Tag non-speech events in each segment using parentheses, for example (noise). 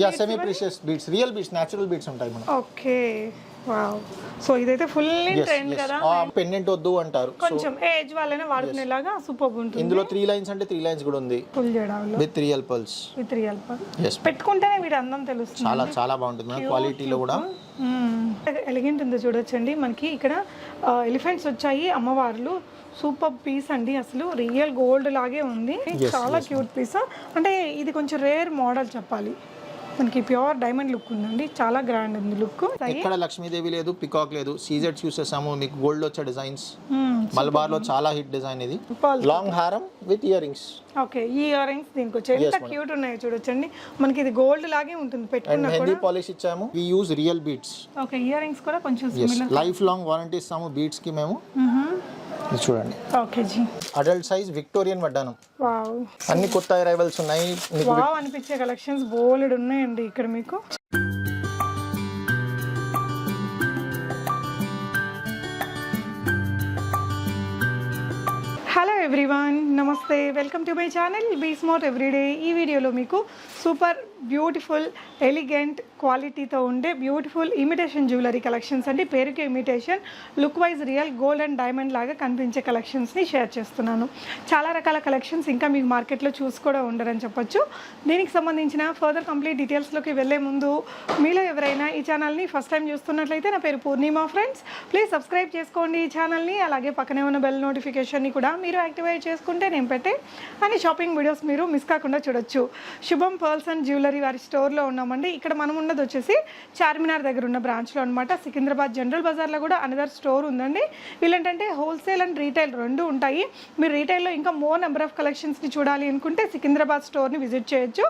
Yeah semi precious beads real beads natural beads ఉంటాయి madam okay wow so ఇదైతే full trend కదా pendant వద్దు అంటారు. కొంచెం ఏజ్ వాళ్ళనే వాడుకునేలాగా సూపర్ ఉంటుంది. ఇందులో త్రీ లైన్స్ అంటే త్రీ లైన్స్ కూడా ఉంది. ఫుల్ చేయడంలో. With real pearls with real yes పెట్టుకుంటేనే వీడి అందం తెలుస్తుంది. చాలా చాలా బాగుంటుంది క్వాలిటీలో కూడా. ఎలిగెంట్ ఉందో చూడొచ్చండి. మనకి ఇక్కడ ఎలిఫెంట్స్ వచ్చాయి అమ్మవార్లు. సూపర్ పీస్ అండి అసలు. రియల్ గోల్డ్ లాగే ఉంది. చాలా క్యూట్ పీస్ అంటే ఇది కొంచెం రేర్ మోడల్ చెప్పాలి. మనకి ప్యూర్ డైమండ్ లుక్ ఉందండి. చాలా గ్రాండ్ ఉంది లుక్. ఎక్కడ లక్ష్మీదేవి లేదు పికాక్ లేదు సీజెడ్స్ యూస్ చేసాము మీకు గోల్డ్ వచ్చే డిజైన్స్ మలబార్లో చాలా హిట్ డిజైన్ ఇది. లాంగ్ హారం విత్ ఇయర్ రింగ్స్ ఓకే ఈ ఇయర్ రింగ్స్ దీనికి వచ్చి ఎంత క్యూట్ ఉన్నాయో చూడొచ్చండి. మనకి ఇది గోల్డ్ లాగే ఉంటుంది పెట్టుకున్న మెహందీ పాలిష్ ఇచ్చాము. We use real beads okay earrings కూడా కొంచెం ఎస్ లైఫ్ లాంగ్ వారంటీ ఇస్తాము బీట్స్కి మేము. ఇది చూడండి. ఓకే జీ. అడల్ట్ సైజ్ విక్టోరియన్ వడ్డానం వావ్. అన్ని కొత్త అరైవల్స్ ఉన్నాయి. మీకు వావ్ అనిపించే కలెక్షన్స్ బోలెడు ఉన్నాయండి ఇక్కడ మీకు. హలో ఎవ్రీవన్ నమస్తే welcome to my channel be smart everyday. ఈ వీడియోలో మీకు సూపర్ బ్యూటిఫుల్ ఎలిగెంట్ క్వాలిటీతో ఉండే బ్యూటిఫుల్ ఇమిటేషన్ జ్యువెలరీ కలెక్షన్స్ అండి. పేరుకి imitation look wise real gold and diamond లాగా కనిపించే కలెక్షన్స్ని షేర్ చేస్తున్నాను. చాలా రకాల కలెక్షన్స్ ఇంకా మీకు మార్కెట్లో చూసి కూడా ఉండరని చెప్పొచ్చు. దీనికి సంబంధించిన ఫర్దర్ కంప్లీట్ డీటెయిల్స్లోకి వెళ్ళే ముందు మీలో ఎవరైనా ఈ ఛానల్ని ఫస్ట్ టైం చూస్తున్నట్లయితే నా పేరు పూర్ణిమ ఫ్రెండ్స్. ప్లీజ్ సబ్స్క్రైబ్ చేసుకోండి ఈ ఛానల్ని. అలాగే పక్కనే ఉన్న బెల్ నోటిఫికేషన్ని కూడా మీరు యాక్టివేట్ చేసుకుంటే నేను పెట్టే అని షాపింగ్ వీడియోస్ మీరు మిస్ కాకుండా చూడొచ్చు. శుభం పర్ల్స్ అండ్ జ్యువెలరీ వారి స్టోర్లో ఉన్నామండి. ఇక్కడ మనం ఉన్నది వచ్చేసి చార్మినార్ దగ్గర ఉన్న బ్రాంచ్లో అనమాట సికింద్రాబాద్ జనరల్ బజార్లో కూడా అనదర్ స్టోర్ ఉందండి. వీళ్ళంటే హోల్సేల్ అండ్ రీటైల్ రెండు ఉంటాయి. మీరు రీటైల్లో ఇంకా మోర్ నెంబర్ ఆఫ్ కలెక్షన్స్ని చూడాలి అనుకుంటే సికింద్రాబాద్ స్టోర్ని విజిట్ చేయొచ్చు.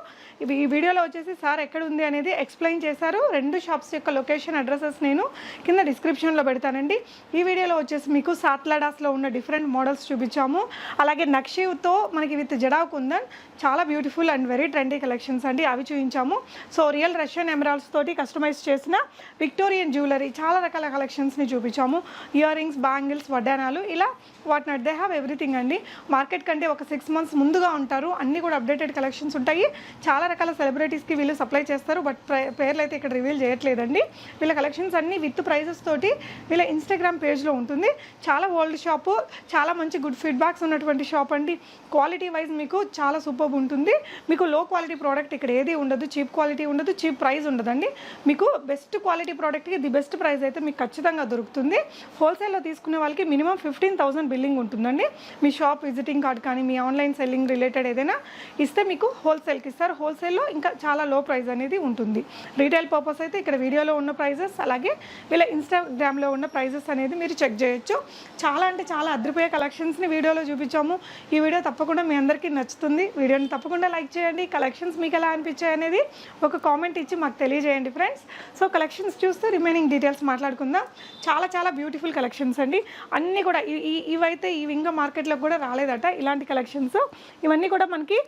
ఈ వీడియోలో వచ్చేసి సార్ ఎక్కడ ఉంది అనేది ఎక్స్ప్లెయిన్ చేశారు. రెండు షాప్స్ యొక్క లొకేషన్ అడ్రసెస్ నేను కింద డిస్క్రిప్షన్లో పెడతానండి. ఈ వీడియోలో వచ్చేసి మీకు సాత్లాడాస్లో ఉన్న డిఫరెంట్ మోడల్స్ చూపించాము. అలాగే నక్షివ్తో మనకి విత్ జడా కుందన్ చాలా beautiful and very trendy collections అండి. అవి చూపించాము సో రియల్ రష్యన్ ఎమరాల్స్ తోటి కస్టమైజ్ చేసిన విక్టోరియన్ జ్యువెలరీ చాలా రకాల కలెక్షన్స్ని చూపించాము. ఇయర్ రింగ్స్ బ్యాంగిల్స్ వడ్డానాలు ఇలా what not they have everything అండి. మార్కెట్ కంటే ఒక సిక్స్ మంత్స్ ముందుగా ఉంటారు. అన్ని కూడా అప్డేటెడ్ కలెక్షన్స్ ఉంటాయి. చాలా రకాల సెలబ్రిటీస్కి వీళ్ళు సప్లై చేస్తారు బట్ పేర్లు అయితే ఇక్కడ రివీల్ చేయట్లేదండి. వీళ్ళ కలెక్షన్స్ అన్ని విత్ ప్రైజెస్ తోటి వీళ్ళ ఇన్స్టాగ్రామ్ పేజ్లో ఉంటుంది. చాలా ఓల్డ్ షాపు చాలా మంచి గుడ్ ఫీడ్బ్యాక్స్ ఉన్నటువంటి షాప్ అండి. క్వాలిటీ వైజ్ మీకు చాలా సూపర్ ఉంటుంది. మీకు లో క్వాలిటీ ప్రోడక్ట్ ఇక్కడ ఏది ఉండదు చీప్ క్వాలిటీ ఉండదు చీప్ ప్రైస్ ఉండదండి. మీకు బెస్ట్ క్వాలిటీ ప్రోడక్ట్కి ది బెస్ట్ ప్రైస్ అయితే మీకు ఖచ్చితంగా దొరుకుతుంది. హోల్సేల్లో తీసుకునే వాళ్ళకి మినిమం ఫిఫ్టీన్ థౌసండ్ బిల్లింగ్ ఉంటుందండి. మీ షాప్ విజిటింగ్ కార్డ్ కానీ మీ ఆన్లైన్ సెల్లింగ్ రిలేటెడ్ ఏదైనా ఇస్తే మీకు హోల్సేల్కి ఇస్తారు. హోల్సేల్లో ఇంకా చాలా లో ప్రైస్ అనేది ఉంటుంది. రీటైల్ పర్పస్ అయితే ఇక్కడ వీడియోలో ఉన్న ప్రైజెస్ అలాగే వీళ్ళ ఇన్స్టాగ్రామ్లో ఉన్న ప్రైజెస్ అనేది మీరు చెక్ చేయొచ్చు. చాలా అంటే చాలా అద్రిపోయే కలెక్షన్స్ని వీడియోలో చూపించాము. ఈ వీడియో తప్పకుండా మీ అందరికీ నచ్చుతుంది. వీడియోని తప్పకుండా లైక్ చేయండి. కలెక్షన్స్ మీకు ఎలా అనిపించాయి అనేది ఒక కామెంట్ ఇచ్చి మాకు తెలియజేయండి ఫ్రెండ్స్. సో కలెక్షన్స్ చూస్తూ రిమైనింగ్ డీటెయిల్స్ మాట్లాడుకుందాం. చాలా చాలా బ్యూటిఫుల్ కలెక్షన్స్ అండి. అన్నీ కూడా ఈ- ఇవైతే ఇవి ఇంకా మార్కెట్లో కూడా రాలేదట ఇలాంటి కలెక్షన్స్. ఇవన్నీ కూడా మనకి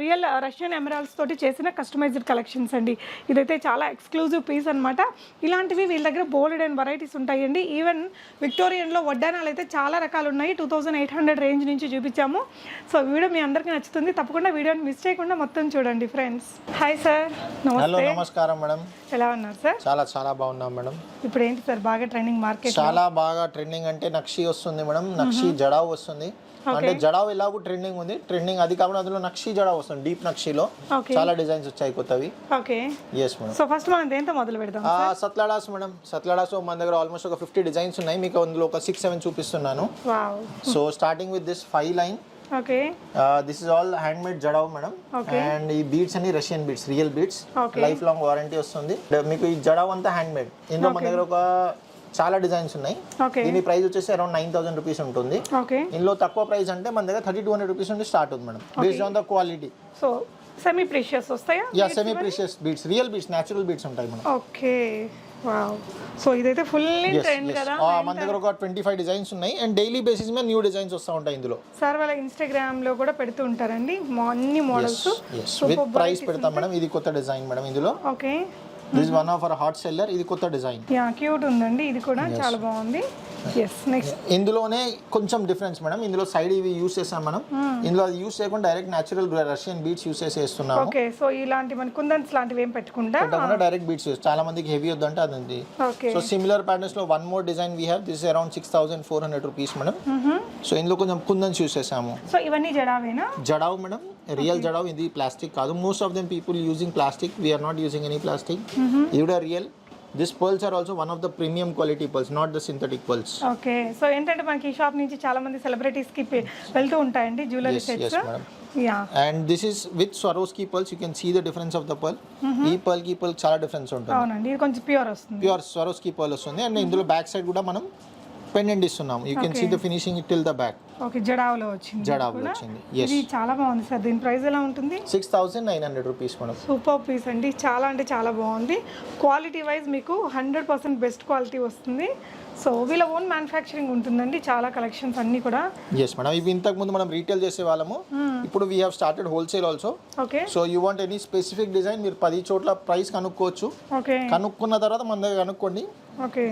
రియల్ రష్యన్ ఎమరాల్స్ తోటి చేసిన కస్టమైజ్డ్ కలెక్షన్స్ అండి. ఇదైతే చాలా ఎక్స్క్లూజివ్ పీస్ అన్నమాట. ఇలాంటివి వీళ్ళ దగ్గర బోల్డ్ అండ్ వెరైటీస్ ఉంటాయండి. ఈవెన్ విక్టోరియన్లో వడ్డానాలు అయితే చాలా రకాలు ఉన్నాయి. Two thousand eight hundred range నుంచి చూపించాము. సో వీడియో మీ అందరికీ నచ్చుతుంది. తప్పకుండా వీడియోని మిస్ చేయకుండా మొత్తం చూడండి ఫ్రెండ్స్ హాయ్ సార్ హలో నమస్కారం మేడం. ఎలా ఉన్నారు సార్ చాలా చాలా బాగున్నాం మేడం. ఇప్పుడు ఏంటి సార్ బాగా ట్రెండింగ్ మార్కెట్ చాలా బాగా ట్రెండింగ్ అంటే నక్షి వస్తుంది మేడం. నక్షి జడావ్ వస్తుంది. అంటే జడావ్ ఎలాగో ట్రెండింగ్ ఉంది. ట్రెండింగ్ అది కాకుండా అందులో నక్షి జడావ్ వస్తుంది డీప్ నక్షిలో. చాలా డిజైన్స్ వచ్చాయి కొత్తవి. Okay. Yes madam so first మనం దేంతో మొదలు పెడదాం ఆ సత్లాడాస్ మేడం సత్లాడాస్ మన దగ్గర ఆల్మోస్ట్ ఒక ఫిఫ్టీ డిజైన్స్ ఉన్నాయి. మీకు అందులో ఒక సిక్స్ సెవెన్ చూపిస్తున్నాను. So starting with this five line okay. This is all handmade jadau madam. And ఈ బీడ్స్ అన్ని Russian beads real beads. Lifelong warranty వస్తుంది. మీకు ఈ జడావ్ అంతా హ్యాండ్ మేడ్ ఇందులో మన దగ్గర ఒక చాలా డిజైన్స్ ఉన్నాయి. ఓకే. దీని ప్రైస్ వచ్చేసి అరౌండ్ నైన్ థౌసండ్ రూపీస్ ఉంటుంది. ఓకే. ఇందులో తక్కువ ప్రైస్ అంటే మన దగ్గర థర్టీ టూ హండ్రెడ్ రూపీస్ నుండి స్టార్ట్ ఉంది madam. Based on the quality so semi precious వస్తాయా yeah semi precious beads real beads natural beads ఉంటాయి మేడం. ఓకే. సో ఇదైతే ఫుల్ ట్రెండ్ కదా మన దగ్గర ఒక ట్వంటీ ఫైవ్ డిజైన్స్ ఉన్నాయి. అండ్ డైలీ బేసిస్ మీద న్యూ డిజైన్స్ వస్తూ ఉంటాయి ఇందులో. సార్ వాళ్ళ ఇన్స్టాగ్రామ్లో కూడా పెడుతూ ఉంటారండి. అన్ని మోడల్స్ ప్రైస్ పెడతాం మేడం. ఇది కొత్త డిజైన్ మేడం ఇందులో. Okay this one of our hot seller ఇది కొత్త డిజైన్. యా క్యూట్ ఉందండి. ఇది కూడా చాలా బాగుంది. ఎస్ నెక్స్ట్ ఇందులోనే కొంచెం డిఫరెన్స్ మేడం ఇందులో సైడ్ ఇవి యూస్ చేస్తాం మనం. Hmm. ఇందులో అది యూస్ చేయకుండా direct natural Russian beads use చేసి వేస్తున్నాము. ఓకే సో ఇలాంటి మన కుందన్స్ లాంటివి ఏం పెట్టుకుంటా పెట్టకుండా డైరెక్ట్ బీట్స్ యూస్ చాలా మందికి హెవీ వద్దంటే అది ఉంది so similar ప్యాటర్న్స్లో one more design we have this around six thousand four hundred rupees madam so ఇందులో కొంచెం కుందన్స్ యూస్ చేసాము. సో ఇవన్నీ జడావేనా? జడావ్ మేడం రియల్ జడావ్ ఇది ప్లాస్టిక్ కాదు most of them people using plastic we're not using any plastic ఇది కూడా real this pearls are also one of the premium quality pearls not the synthetic pearls okay so ఏంటంటే మనకి ఈ shop నుంచి చాలా మంది సెలబ్రిటీస్కి వెళ్తూ ఉంటాయండి jewellery sets and this is with Swarovski pearls you can see the difference of the pearl ఈ పర్ల్కి పర్ల్ చాలా డిఫరెన్స్ ఉంటుంది అవునండి ఇది కొంచెం ప్యూర్ వస్తుంది ప్యూర్ స్వరోస్కీ పర్ల్ వస్తుంది అండ్ ఇందులో బ్యాక్ సైడ్ కూడా మనం పెండెంట్ ఇస్తున్నాం you can see the finishing till the back okay జడావులో వచ్చింది జడావ్ వచ్చింది. ఇది చాలా బాగుంది సార్. దీని ప్రైస్ ఎలా ఉంటుంది? Six thousand nine hundred rupees madam super piece అండి. చాలా అంటే చాలా బాగుంది. క్వాలిటీ వైజ్ మీకు హండ్రెడ్ పర్సెంట్ బెస్ట్ క్వాలిటీ వస్తుంది. సో వీళ్ళ ఓన్ మ్యానుఫ్యాక్చరింగ్ ఉంటుందండి. చాలా కలెక్షన్స్ అన్నీ కూడా. ఎస్ మేడం ఇవి ఇంతకు ముందు మనం రీటైల్ చేసే వాళ్ళము. ఇప్పుడు we have started wholesale also okay so you want any specific design మీరు పది చోట్ల ప్రైస్ కనుక్కోవచ్చు. ఓకే కనుక్కున్న తర్వాత మన దగ్గర కనుక్కోండి. ఓకే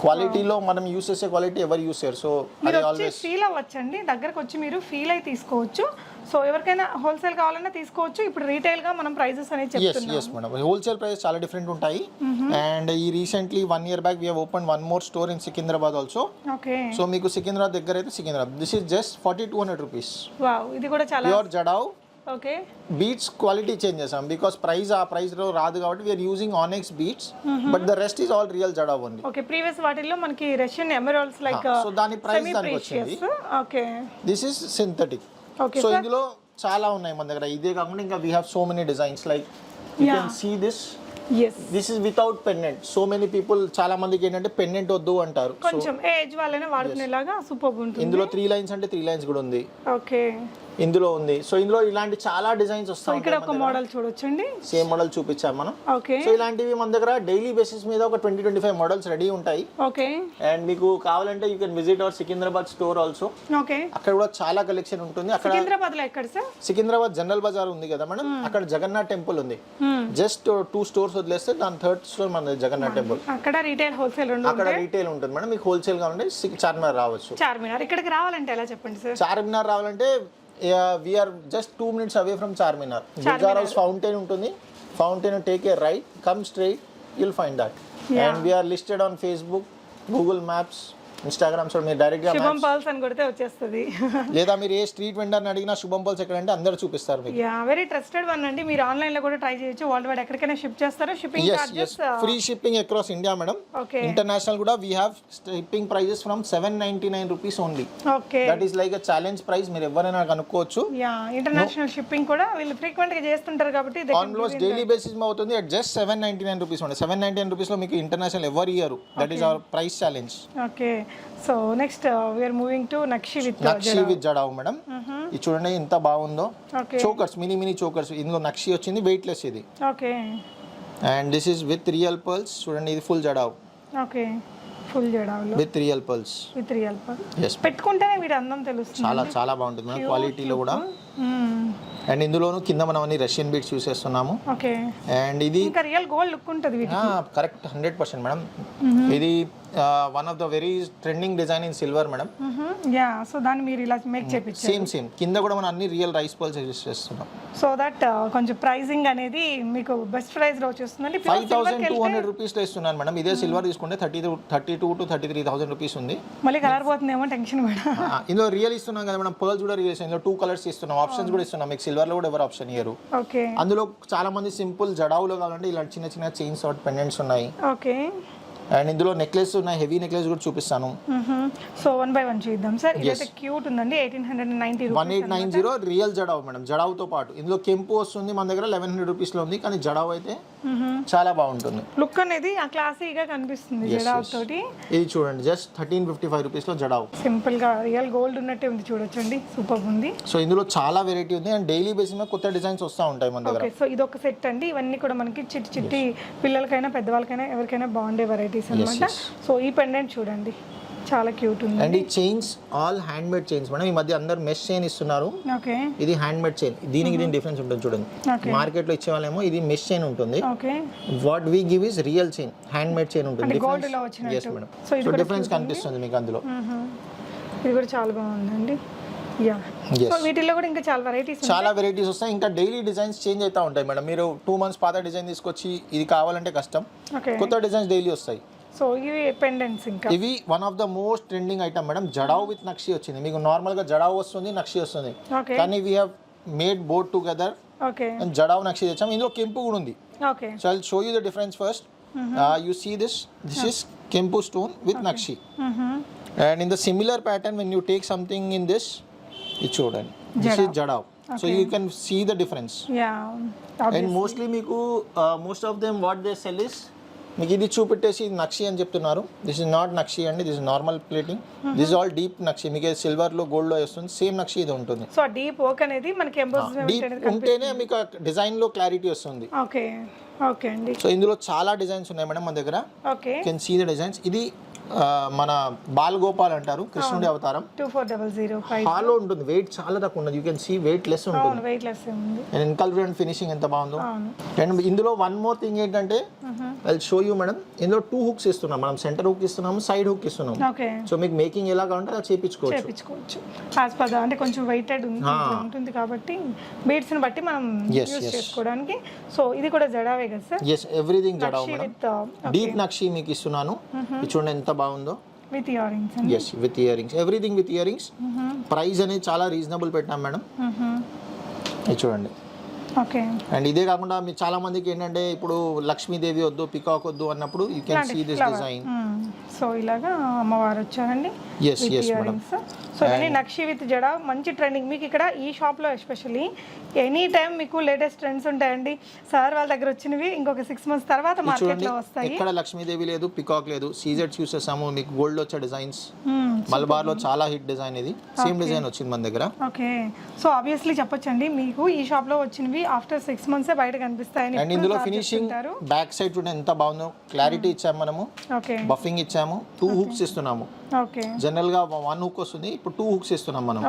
క్వాలిటీలో మనం యూస్ చేసే క్వాలిటీ ఎవరు యూస్ చేయరు. సో మీరు వచ్చి ఫీల్ అవ్వచ్చండి. దగ్గరకు వచ్చి మీరు ఫీల్ అయి తీసుకోవచ్చు. సో ఎవరికైనా హోల్సేల్ కావాలన్నా తీసుకోవచ్చు. ఇప్పుడు రీటైల్గా మనం ప్రైజెస్ అనేది ఎస్ చెప్తున్నాం ఎస్ మేడం హోల్సేల్ ప్రైస్ చాలా డిఫరెంట్ ఉంటాయి. అండ్ ఈ recently one year back we open one more store in Secunderabad also okay so మీకు సికింద్రాబాద్ దగ్గర అయితే Secunderabad this is just forty two hundred rupees wow ఇది కూడా చాలా pure jadau okay. Beads quality change చేసాం because price ఆ ప్రైస్లో రాదు కాబట్టి we're using onyx beads but the rest is all real jadau only okay previous వాటిల్లో మనకి రష్యన్ ఎమరాల్డ్స్ లైక్ సో దాని ప్రైస్ దానికి వచ్చింది. Okay. This is synthetic okay so ఇందులో చాలా ఉన్నాయి మన దగ్గర. ఇదే కాకుండా ఇంకా we have so many designs like you. Can see this this is without pendant so many people చాలా మందికి ఏంటంటే పెండెంట్ వద్దు అంటారు. కొంచెం ఏజ్ వాళ్ళైనా వాడుకునేలాగా సూపర్ ఉంటుంది. ఇందులో త్రీ లైన్స్ అంటే త్రీ లైన్స్ కూడా ఉంది. ఓకే. ఇందులో ఉంది. సో ఇందులో ఇలాంటి చాలా డిజైన్స్ వస్తాయి ఇక్కడ ఒక మోడల్ చూడొచ్చండి. సేమ్ మోడల్ చూపించాం మనం. ఓకే. సో ఇలాంటివి మన దగ్గర డైలీ బేసిస్ మీద ఒక twenty twenty five models ready ఉంటాయి. ఓకే. అండ్ మీకు కావాలంటే you can visit our Secunderabad store also. Okay. అక్కడ కూడా చాలా కలెక్షన్ ఉంటుంది. అక్కడ సికింద్రాబాద్లో ఎక్కడ సార్? సికింద్రాబాద్ జనరల్ బజార్ ఉంది కదా మేడం? అక్కడ జగన్నాథ్ టెంపుల్ ఉంది. జస్ట్ టూ స్టోర్స్ వదిలేస్తే దాని థర్డ్ స్టోర్ మన జగన్నాథ్ టెంపుల్. అక్కడ రీటైల్ హోల్సేల్ రెండు అక్కడ రీటైల్ ఉంటుంది మేడం. మీకు హోల్సేల్ కావాలంటే సి- చార్మినార్ రావచ్చు. చార్మినార్. ఇక్కడికి రావాలంటే ఎలా చెప్పండి సార్? చార్మినార్ రావాలంటే we're just two minutes away from Charminar Gulzar Houz fountain ఉంటుంది. Fountain take a right come straight you'll find that and we're listed on Facebook Google maps Instagram so మీరు డైరెక్ట్గా శుభం పర్ల్స్ అని కొడితే వచ్చేస్తుంది. లేదా మీరు ఏ స్ట్రీట్ వెండర్ని అడిగినా శుభం పల్స్ ఎక్కడంటే అందరూ చూపిస్తారు మీకు. యా వెరీ ట్రస్టెడ్ వన్ అండి. మీరు ఆన్లైన్లో కూడా ట్రై చేయొచ్చు. వరల్డ్ వైడ్ ఎక్కడికైనా షిప్ చేస్తారా? Shipping charges free shipping across India madam okay international కూడా we have shipping prices from seven ninety nine rupees only okay that is like challenge price మీరు ఎవరైనా కనుక్కోవచ్చు. యా ఇంటర్నేషనల్ షిప్పింగ్ కూడా వీళ్ళు ఫ్రీక్వెంట్గా చేస్తుంటారు కాబట్టి ఆల్మోస్ట్ డైలీ బేసిస్ అవుతుంది at just seven ninety nine rupees ఉంది సెవెన్ నైన్టీ నైన్ రూపీస్లో మీకు international ever year that is our price challenge okay so next we're moving to nakshi with nakshi with jadau madam ఇది చూడండి ఎంత బాగుందో. Okay chokers mini mini chokers ఇందులో నక్షి వచ్చింది weightless ఇది. Okay and this is with real pearls చూడండి ఇది full జడావ్ okay full జడావులో with real pearls with real pearls పెట్టుకుంటేనే వీటి అందం తెలుస్తుంది. చాలా చాలా బాగుంటుంది క్వాలిటీలో కూడా. అండ్ ఇందులోను కింద మనం అన్ని రష్యన్ బీట్స్ యూస్ చేస్తున్నాము ఓకే అండ్ ఇది ఇంకా రియల్ గోల్డ్ లుక్ ఉంటుంది కరెక్ట్ హండ్రెడ్ పర్సెంట్ మేడం ఇది one of the very trending design in silver madam yeah so దాన్ని మీరు ఇలా మేక్ చేపించారు. సేమ్ సేమ్ కింద కూడా మనం అన్ని రియల్ రైస్ పర్ల్స్ యూస్ చేస్తున్నాం. సో దట్ కొంచెం ప్రైజింగ్ అనేది మీకు బెస్ట్ ప్రైస్లో వచ్చేస్తుందండి. ఫైవ్ థౌసండ్ టూ హండ్రెడ్ రూపీస్లో ఇస్తున్నాను మేడం ఇదే సిల్వర్ తీసుకుంటే thirty thirty two to thirty three thousand rupees ఉంది. మళ్ళీ కలర్ పోతుందేమో టెన్షన్ కూడా ఆ, ఇందులో రియల్ ఇస్తున్నాం కదా మేడం పర్ల్స్ కూడా రియల్ ఇస్తున్నాం. ఇందులో టూ కలర్స్ ఇస్తున్నాం. ఆప్షన్స్ కూడా ఇస్తున్నాం. మీకు సిల్వర్లో కూడా ఎవరు ఆప్షన్ ఇయ్యరు. అందులో చాలా మంది సింపుల్ జడావులో కావాలంటే ఇలాంటి చిన్న చిన్న చైన్స్ అవుట్ పెండెంట్స్ ఉన్నాయి. ఓకే. అండ్ ఇందులో నెక్లెస్ ఉన్నాయి. హెవీ నెక్లెస్ కూడా చూపిస్తాను. సో వన్ బై వన్ చూద్దాం సార్. ఇదైతే క్యూట్ ఉందండి. Eighteen hundred ninety one eight nine zero real jadau madam జడావ్తో పాటు. ఇందులో కెంపు వస్తుంది మన దగ్గర లెవెన్ హండ్రెడ్ రూపీస్లో ఉంది. కానీ జడావ్ అయితే చాలా బాగుంటుంది. లుక్ అనేది ఆ క్లాసీగా కనిపిస్తుంది జడావ్ తోటి. ఇది చూడండి జస్ట్ థర్టీన్ ఫిఫ్టీ ఫైవ్ రూపీస్లో జడావ్. సింపుల్గా రియల్ గోల్డ్ ఉన్నట్టే ఉంది చూడొచ్చండి సూపర్ ఉంది. సో ఇందులో చాలా వెరైటీ ఉంది అండ్ డైలీ బేసిస్ మీద కొత్త డిజైన్స్ వస్తూ ఉంటాయి మన దగ్గర. సో ఇది ఒక సెట్ అండి. ఇవన్నీ కూడా మనకి చిట్టి చిట్టి పిల్లలకైనా పెద్దవాళ్ళకైనా ఎవరికైనా బాగుండే వెరైటీస్ అన్నమాట. yes. సో ఈ పెండెంట్ చూడండి. చాలా క్యూట్ ఉంది. అండ్ ఈ chains all hand made chains madam ఈ మధ్య అందరు మెష్ చైన్ ఇస్తున్నారు. ఓకే. ఇది హ్యాండ్ మేడ్ చైన్ దీనికి దీని డిఫరెన్స్ ఉంటుంది చూడండి. మార్కెట్లో ఇచ్చే వాళ్ళేమో ఇది మెష్ చైన్ ఉంటుంది. Okay. What we give is real chain hand made chain ఉంటుంది gold లో వచ్చినట్టు. మేడం సో డిఫరెన్స్ కనిపిస్తుంది మీకు అందులో. ఇది కూడా చాలా బాగుందండి. కూడా ఇంకా చాలా వెరైటీస్ చాలా వెరైటీస్ వస్తాయి. ఇంకా డైలీ డిజైన్స్ చేంజ్ అవుతా ఉంటాయి మేడం మీరు టూ మంత్స్ పాత డిజైన్ తీసుకొచ్చి ఇది కావాలంటే కష్టం. కొత్త డిజైన్స్ డైలీ వస్తాయి. సో ఇవి పెండెంట్స్ ఇంకా. ఇవి one of the most trending item madam. Jadau with నక్షి వచ్చింది. మీకు నార్మల్గా జడావ్ వస్తుంది నక్షి వస్తుంది. కానీ we have made both together okay and jadau నక్షి తెచ్చాం. ఇందులో కెంపు కూడా ఉంది. Okay so I show you the difference first you see this this is కెంపు stone with nakshi. And in the similar pattern when you take something in this ఇది చూడండి this is jadau so you can see the difference and mostly మీకు most of them what they sell is మీకు ఇది చూపెట్టేసి ఇది నక్షి అని చెప్తున్నారు. This is not నక్షి అండి this is normal plating this all deep నక్షి. మీకు సిల్వర్లో గోల్డ్లో వస్తుంది సేమ్ నక్షి ఇది ఉంటుంది. సో డీప్ వర్క్ అనేది మనకి డీప్ ఉంటేనే మీకు డిజైన్లో క్లారిటీ వస్తుంది. ఓకే ఓకే అండి. సో ఇందులో చాలా డిజైన్స్ ఉన్నాయి మేడం మన దగ్గర. Okay can see the designs ఇది మన బాల్ గోపాల్ అంటారు కృష్ణుడి అవతారం. Two four double zero hollow ఉంటుంది వెయిట్ చాలా తక్కువ ఉంటుంది you can see weight less ఉంటుంది. వెయిట్ లెస్ ఉంది. అండ్ ఫినిషింగ్ ఎంత బాగుందో. అండ్ ఇందులో వన్ మోర్ థింగ్ ఏంటంటే ఐ షో యూ మేడం ఇందులో టూ హుక్స్ ఇస్తున్నాం. మనం సెంటర్ హుక్ ఇస్తున్నాము సైడ్ హుక్ ఇస్తున్నాం సో మీకు మేకింగ్ ఎలా కావాలంటే అలా చేపించుకోవచ్చు. చేపించుకోవచ్చు. అంటే కొంచెం వెయిటెడ్ ఉంటుంది కాబట్టి బీడ్స్ని బట్టి మనం యూస్. చేసుకోవడానికి. సో ఇది కూడా జడావే కదా సార్ ఎస్ ఎవ్రీథింగ్ జడావ్ మేడం డీప్ నక్షి మీకు ఇస్తున్నాను. ఇది చూడండి ఎంత బాగుందో? విత్ ఇయర్ రింగ్స్ అండి yes with ear rings everything with ear rings price అనేది చాలా రీజనబుల్ పెట్టాం మేడం ఇది చూడండి. ఓకే అండ్ ఇదే కాకుండా మీరు చాలా మందికి ఏంటంటే ఇప్పుడు లక్ష్మీదేవి వద్దు పికాక్ వద్దు అన్నప్పుడు you can see this design so ఇలాగా అమ్మవారు వచ్చారండి. సో ఇవన్నీ నక్షి విత్ జడ మంచి ట్రెండింగ్ మీకు ఇక్కడ ఈ షాప్లో ఎస్పెషల్లీ ఎనీ టైం మీకు లేటెస్ట్ ట్రెండ్స్ ఉంటాయండి. సార్ వాళ్ళ దగ్గర వచ్చినవి ఇంకొక సిక్స్ మంత్స్ తర్వాత మార్కెట్లో వస్తాయి. ఎక్కడ లక్ష్మీదేవి లేదు పికాక్ లేదు సీజెట్స్ యూస్ చేసాము మీకు గోల్డ్ వచ్చే డిజైన్స్ Hmm, మలబార్లో చాలా హిట్ డిజైన్ ఇది. సేమ్ డిజైన్ వచ్చింది మన దగ్గర. ఓకే సో ఆబ్వియస్లీ చెప్పొచ్చండి మీకు ఈ షాప్లో వచ్చినవి ఆఫ్టర్ సిక్స్ మంత్సే బయట కనిపిస్తాయని అండ్ ఇందులో ఫినిషింగ్ బ్యాక్ సైడ్ చూడండి ఎంత బాగుందో. క్లారిటీ ఇచ్చాము మనము. ఓకే బఫింగ్ ఇచ్చాము. టూ హుక్స్ ఇస్తున్నాము ఓకే జనరల్గా వన్ హుక్ వస్తుంది ఇప్పుడు టూ హుక్స్ ఇస్తున్నాం మనం.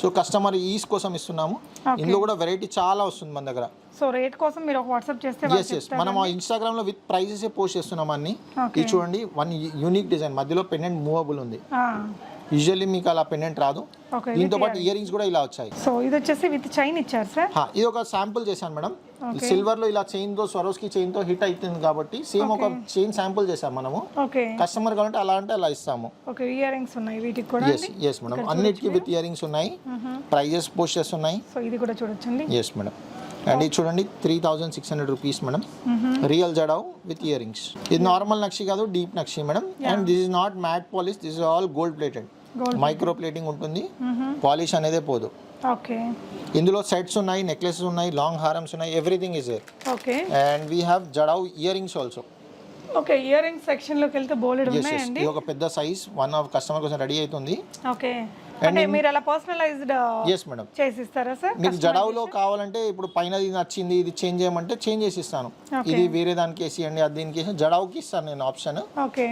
సో కస్టమర్ ఈస్ కోసం ఇస్తున్నాము. ఇందులో కూడా వెరైటీ చాలా వస్తుంది మన దగ్గర. సో రేట్ కోసం మీరు ఒక వాట్సాప్ చేస్తే ఎస్ ఎస్ మనం ఇన్స్టాగ్రామ్లో విత్ ప్రైజెస్ పోస్ట్ చేస్తున్నాం అన్ని. ఇది చూడండి వన్ యూనిక్ డిజైన్ మధ్యలో పెండెంట్ మూవబుల్ ఉంది. యూజువల్లీ మీకు అలా పెండెంట్ రాదు. దీంతో పాటు ఇయర్ రింగ్స్ కూడా ఇలా వచ్చాయి. సో ఇది వచ్చేసి విత్ చైన్ ఇచ్చారు సార్ ఇది ఒక శాంపుల్ చేశాను మేడం సిల్వర్లో ఇలా చైన్తో స్వరోస్కి చైన్తో హిట్ అవుతుంది కాబట్టి సేమ్ ఒక చైన్ శాంపుల్ చేసాం మనము. కస్టమర్ కావాలంటే అలా అంటే అలా ఇస్తాము. ఇయర్ రింగ్స్ ఉన్నాయి వీటికి కూడా ఎస్ ఎస్ మేడం అన్నిటికీ విత్ ఇయర్ రింగ్స్ ఉన్నాయి. ప్రైజెస్ పోస్ట్ చేస్తున్నాయి సో ఇది కూడా చూడొచ్చండి ఎస్ మేడం అండ్ ఇది చూడండి three thousand six hundred rupees madam real jadau with ear rings ఇది నార్మల్ నక్షి కాదు deep nakshi madam and this is not matte polish this is all gold plated micro plating ఉంటుంది. Polish అనేదే పోదు. Okay ఇందులో sets ఉన్నాయి necklaces ఉన్నాయి long హారమ్స్ ఉన్నాయి everything is there okay and we have jadau ear rings also okay ear rings సెక్షన్లోకి వెళ్తే బోలెడ్ ఉన్నాయండి. ఇది ఒక పెద్ద సైజ్ వన్ ఆఫ్ కస్టమర్ కోసం రెడీ అవుతుంది. ఓకే అంటే మీరు అలా పర్సనలైజ్డ్ ఎస్ మేడం చేసి ఇస్తారా సార్ మీకు జడావులో కావాలంటే ఇప్పుడు పైన ఇది నచ్చింది ఇది చేంజ్ చేయమంటే చేంజ్ చేసి ఇస్తాను ఇది వేరే దానికి వేసి అండి అది దీనికి వేసి జడావుకి ఇస్తాను నేను ఆప్షన్ ఓకే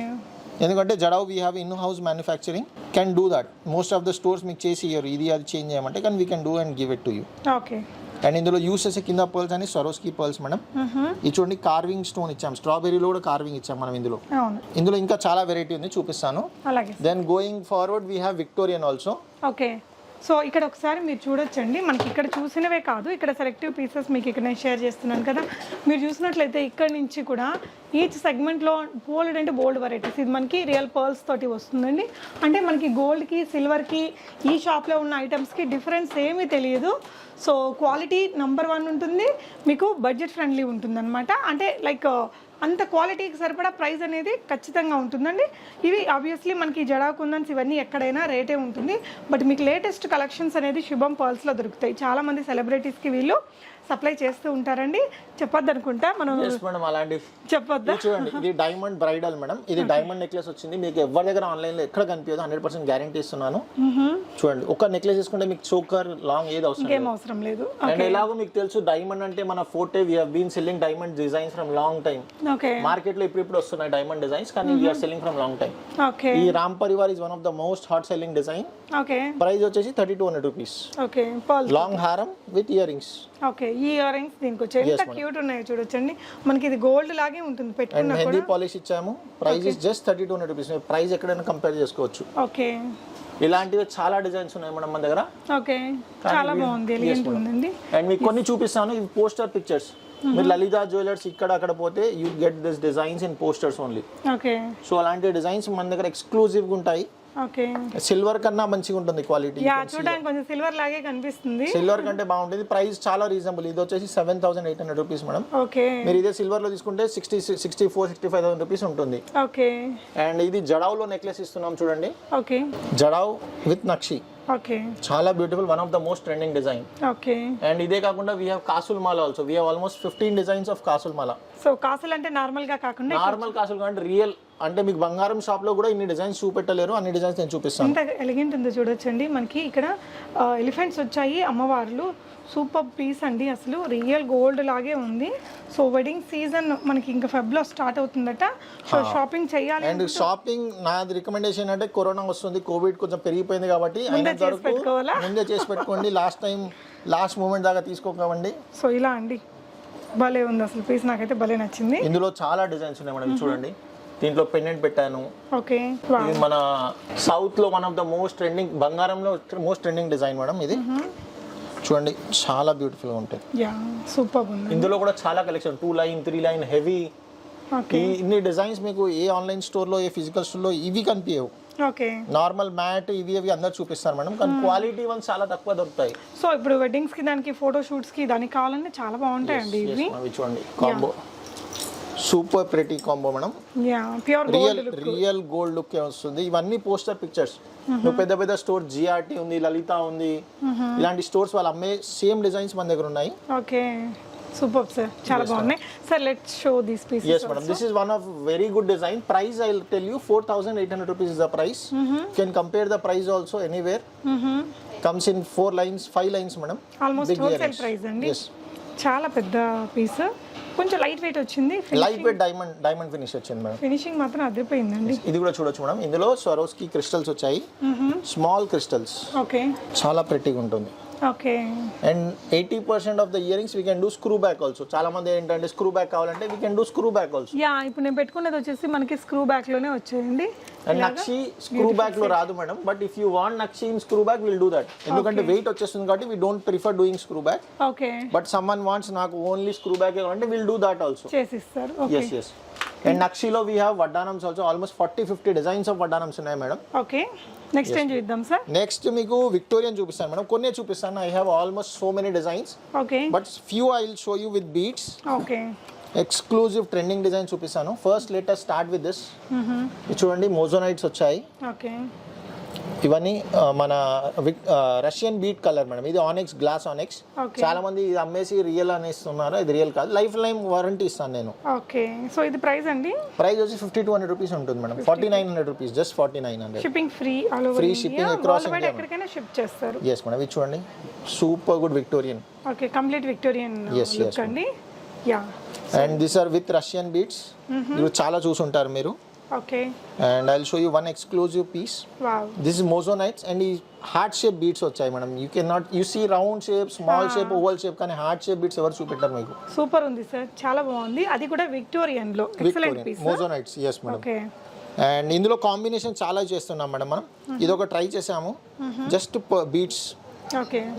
ఎందుకంటే jadau we have in house manufacturing can do that most of the stores మీకు చేసి ఇయ్యరు. ఇది అది చేంజ్ చేయమంటే కానీ we can do and give it to you okay and ఇందులో యూస్ చేసే కింద పర్ల్స్ అని సరోస్కి పర్ల్స్ మేడం ఇది చూడండి కార్వింగ్ స్టోన్ ఇచ్చాం. స్ట్రాబెర్రీలో కూడా కార్వింగ్ ఇచ్చాం మనం ఇందులో. ఇందులో ఇంకా చాలా వెరైటీ ఉంది చూపిస్తాను. Then going forward we have Victorian also okay so ఇక్కడ ఒకసారి మీరు చూడొచ్చండి. మనకి ఇక్కడ చూసినవే కాదు. ఇక్కడ సెలెక్టివ్ పీసెస్ మీకు ఇక్కడ నేను షేర్ చేస్తున్నాను కదా. మీరు చూసినట్లయితే ఇక్కడ నుంచి కూడా ఈచ్ సెగ్మెంట్లో బోల్డ్ అంటే బోల్డ్ వెరైటీస్ ఇది మనకి రియల్ పర్ల్స్ తోటి వస్తుందండి. అంటే మనకి గోల్డ్కి సిల్వర్కి ఈ షాప్లో ఉన్న ఐటమ్స్కి డిఫరెన్స్ ఏమీ తెలియదు. సో క్వాలిటీ నెంబర్ వన్ ఉంటుంది. మీకు బడ్జెట్ ఫ్రెండ్లీ ఉంటుందన్నమాట. అంటే లైక్ అంత క్వాలిటీకి సరిపడా ప్రైస్ అనేది ఖచ్చితంగా ఉంటుందండి. ఇవి ఆబ్వియస్లీ మనకి జడా కుందన్స్ ఇవన్నీ ఎక్కడైనా రేటే ఉంటుంది. బట్ మీకు లేటెస్ట్ కలెక్షన్స్ అనేది శుభం పర్ల్స్లో దొరుకుతాయి. చాలామంది సెలబ్రిటీస్కి వీళ్ళు సప్లై చేస్తూ ఉంటారండి. చెప్పొద్దు అనుకుంటా మనం ఎస్ మేడం అలాంటి చెప్పొద్దా? చూడండి ఇది డైమండ్ బ్రైడల్ మేడం ఇది డైమండ్ నెక్లెస్ వచ్చింది. మీకు ఎవరి దగ్గర ఆన్లైన్లో ఎక్కడ కనిపించదు హండ్రెడ్ పర్సెంట్ గ్యారంటీ ఇస్తున్నాను. చూడండి ఒక నెక్లెస్ తీసుకుంటే మీకు చోకర్ లాంగ్ ఏది అవసరం ఏం అవసరం లేదు. అండ్ ఎలాగో మీకు తెలుసు డైమండ్ అంటే మన forte we been selling diamond designs from long time okay మార్కెట్లో ఇప్పుడు ఇప్పుడు వస్తున్నాయి డైమండ్ డిజైన్స్ కానీ we're selling from long time okay ఈ Ram Parivar is one of the most hot selling design okay price వచ్చేసి thirty two hundred rupees long హారం with ear rings okay ఈ ear rings దీనికి వచ్చి cute ఉన్నాయో చూడొచ్చండి. మనకి ఇది గోల్డ్ లాగే ఉంటుంది పెట్టుకున్న పాలిష్ ఇచ్చాము. Price is just thirty two hundred rupees. Price ఎక్కడైనా కంపేర్ చేసుకోవచ్చు. ఓకే. ఇలాంటివి చాలా డిజైన్స్ ఉన్నాయి మేడం మన దగ్గర. ఓకే. చాలా బాగుంది. ఎలిగెంట్ ఉందండి. అండ్ మీకు కొన్ని చూపిస్తాను. ఇవి పోస్టర్ పిక్చర్స్. మీరు లలిత జ్యువెలర్స్ ఇక్కడ అక్కడ పోతే you get this designs in posters only okay. So అలాంటి డిజైన్స్ మన దగ్గర ఎక్స్క్లూజివ్గా ఉంటాయి. సిల్వర్ కన్నా మంచిగా ఉంటుంది క్వాలిటీ చూడడానికి కొంచెం సిల్వర్ లాగే కనిపిస్తుంది. సిల్వర్ కంటే బాగుంటుంది. ప్రైస్ చాలా రీజనబుల్ ఇది వచ్చేసి seven thousand eight hundred rupees madam okay. మీరు ఇదే సిల్వర్లో తీసుకుంటే sixty sixty four sixty five thousand rupees ఉంటుంది. ఓకే. అండ్ ఇది జడావ్లో నెక్లెస్ ఇస్తున్నాం చూడండి. ఓకే. జడావ్ విత్ నక్షి. ఓకే చాలా beautiful one of the most trending design okay and ఇదే కాకుండా వీ హ్యావ్ కాసుల్ మాల also we have almost fifteen designs of కాసుల్ మాల సో కాసులు అంటే నార్మల్గా కాకుండా నార్మల్ కాసులు అంటే రియల్ అంటే మీకు బంగారం షాప్లో కూడా ఇన్ని డిజైన్స్ చూపెట్టలేరు. అన్ని డిజైన్స్ నేను చూపిస్తాను. ఎంత ఎలిగెంట్ ఉందో చూడొచ్చండి. మనకి ఇక్కడ ఎలిఫెంట్స్ వచ్చాయి అమ్మవార్లు. సూపర్ పీస్ అండి అసలు. రియల్ గోల్డ్ లాగే ఉంది. సో వెడ్డింగ్ సీజన్ మనకి ఇంకా ఫెబ్లో స్టార్ట్ అవుతుందట. సో షాపింగ్ చేయాలి అండ్ షాపింగ్ నాది రికమెండేషన్ అంటే కరోనా వస్తుంది కోవిడ్ కొంచెం పెరిగిపోయింది కాబట్టి? ముందే చేసి పెట్టుకోండి. లాస్ట్ టైం లాస్ట్ మూమెంట్ దాకా తీసుకోకండి. సో ఇలా అండి. భలే ఉంది అసలు పీస్. నాకైతే భలే నచ్చింది. ఇందులో చాలా డిజైన్స్ ఉన్నాయి మేడం చూడండి. దీంట్లో పెండెంట్ పెట్టాను. ఓకే. ఇది మన సౌత్లో one of the most trending బంగారంలో మోస్ట్ ట్రెండింగ్ డిజైన్ మేడం ఇది. చూడండి చాలా బ్యూటిఫుల్గా ఉంటాయి. యా సూపర్ ఉంది ఇందులో కూడా చాలా collection two line three line heavy okay ఈ ఇన్ని డిజైన్స్ మీకు ఏ ఆన్లైన్ స్టోర్లో ఏ ఫిజికల్ స్టోర్లో ఇవి కనిపించవు. ఓకే నార్మల్ మ్యాట్ ఇవి అవి అందరు చూపిస్తారు మేడం. కానీ క్వాలిటీ వన్ చాలా తక్కువ దొరుకుతాయి. సో ఇప్పుడు వెడ్డింగ్స్కి దానికి ఫోటో షూట్స్కి దానికి కావాలంటే చాలా బాగుంటాయండి ఇవి. చూడండి. Combo super pretty combo madam. Real real gold look వస్తుంది. ఇవన్నీ పోస్టర్ పిక్చర్స్. నువ్వు పెద్ద పెద్ద స్టోర్ జిఆర్టీ ఉంది లలిత ఉంది. ఇలాంటి స్టోర్స్ వాళ్ళు అమ్మే సేమ్ డిజైన్స్ మన దగ్గర ఉన్నాయి. ఓకే. Super sir. చాలా బాగున్నాయి. Sir let's show these yes pieces madam this is one of very good design price I tell you four thousand eight hundred rupees is the price can compare the price also anywhere comes in four lines five lines madam price చాలా పెద్ద piece కొంచెం light weight వచ్చింది. Light weight diamond diamond finish వచ్చింది madam. Finishing మాత్రం అదిరిపోయిందండి. ఇది కూడా చూడొచ్చు మేడం. ఇందులో స్వరోస్కి క్రిస్టల్స్ వచ్చాయి. స్మాల్ క్రిస్టల్స్ ఓకే చాలా ప్రెట్టిగా ఉంటుంది. Okay. And eighty percent of the earrings we can do screw back also చాలా మంది ఏంటంటే స్క్రూ బ్యాక్ కావాలంటే we can do screw back also yeah ఇప్పుడు నేను పెట్టుకున్నది వచ్చేసి మనకి స్క్రూ బ్యాక్లోనే వచ్చేయండి. అండ్ నక్షి స్క్రూ బ్యాక్లో రాదు madam. But if you want nakshi in screw back will do that ఎందుకంటే వెయిట్ వచ్చేస్తుంది కాబట్టి we don't prefer doing screw back okay but someone wants నాకు ఓన్లీ స్క్రూ బ్యాక్ కావాలంటే విల్ డూ దట్ ఆల్సో చేసిస్తారు. Yes yes and నక్షిలో we have వడ్డానమ్స్ also almost forty fifty designs of వడ్డానమ్స్ ఉన్నాయి madam. Okay next ఏం చూద్దాం sir next మీకు Victorian చూపిస్తాను madam కొన్ని చూపిస్తాను. I have almost so many designs okay but few I will show you with beads okay exclusive trending design చూపిస్తాను. First latest start with this చూడండి Mojo Nights వచ్చాయి. Okay ఇవన్నీ మన రష్యన్ బీట్ కలర్ మేడం. ఇది ఆనెక్స్ glass ఆనెక్స్. చాలా మంది ఇది అమ్మేసి రియల్ అనేస్తున్నారు? ఇది రియల్ కాదు. లైఫ్ లైమ్ వారంటీ ఇస్తాను నేను. ఓకే. సో ఇది ప్రైస్ అండి? ప్రైస్ వచ్చి ఫిఫ్టీ టూ హండ్రెడ్ రూపీస్ ఉంటుంది madam. Forty nine hundred rupees just forty nine hundred shipping free world wide India. ఎక్కడికైనా షిప్ చేస్తారు. ఎస్ మేడం ఇది చూడండి. Super good Victorian okay. Complete Victorian look అండి. Yeah and this are with Russian beads మీరు చాలా చూసుంటారు మీరు. Okay and I show you one exclusive piece this is moissanites and ఈ హార్ట్ షేప్ బీట్స్ వచ్చాయి madam you can not you see round shape small shape oval shape కానీ heart shape beads ఎవరు చూపెట్టారు మీకు. సూపర్ ఉంది sir చాలా బాగుంది. అది కూడా విక్టోరియన్లో excellent piece moissanites yes madam okay and ఇందులో కాంబినేషన్ చాలా చేస్తున్నాం మేడం మనం. ఇది ఒక ట్రై చేసాము just beads